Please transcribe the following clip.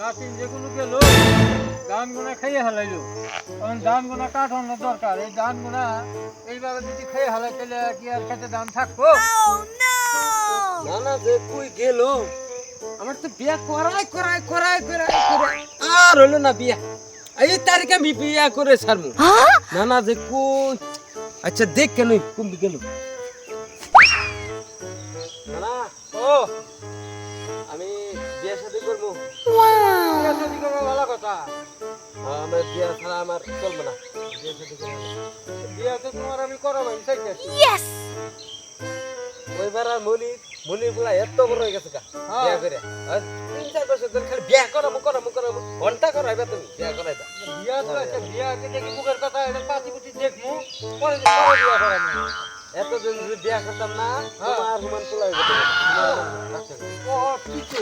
নাতিন যেগুলো গেল, ধান গোনা খেয়ে হালাইলো। কারণ ধান গোনা কাঠানো দরকার। এই ধান গোনা এইভাবে যদি খেয়ে হালাই কি আর খেতে ধান থাকব? না না, যে কই গেল? আমার তো বিয়া করাই করাই করাই করাই করাই। আর হলো না বিয়া। এই তারিখে আমি বিয়া করে ছাড়বো। না না, যে কই? আচ্ছা দেখ কেন কোন গেল। আমি বিয়া শাদি করব। আমার বিয়া ছাড়া আমার চলবে না। বিয়া তো তোমার আমি করাবো আমি চাইতেছি ওইবার আর মনি মনি গুলা এত বড় হয়ে গেছে কা হ্যাঁ। বিয়া করে। তিন চার বছর ধরে খালি বিয়া করাবো করাবো করাবো। ঘণ্টা করাইবা তুমি বিয়া করাইবা বিয়া তো আছে বিয়া আগে দেখি মুখের কথা এটা পাতি পুতি দেখমু পরে পরে বিয়া করাবো। এতদিন যদি বিয়া করতাম না হ্যাঁ। তোমার হুমান যেত ও কিছু।